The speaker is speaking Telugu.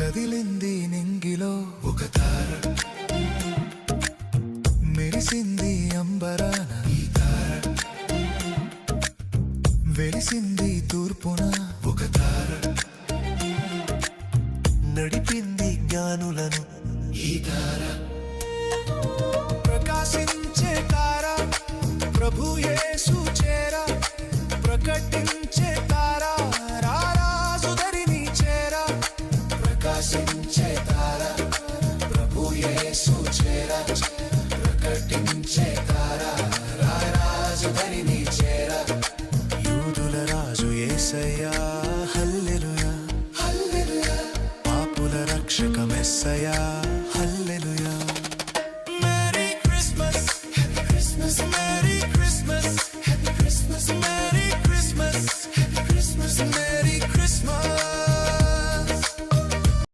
కదిలింది నింగిలో ఒక తార. మెరిసింది అంబరాన ఈ తార. వెలిసింది తూర్పున ఒక తార. నడిపింది జ్ఞానులను ఈ తార. ప్రకాశించే తార ప్రభు యేసు చేర. ప్రకటించే తార. రారాజుదరిని చేర. యూదుల రాజు యేసయ్యా హల్లెలూయా. హల్లెలూయా. పాపుల రక్షక మెస్సయా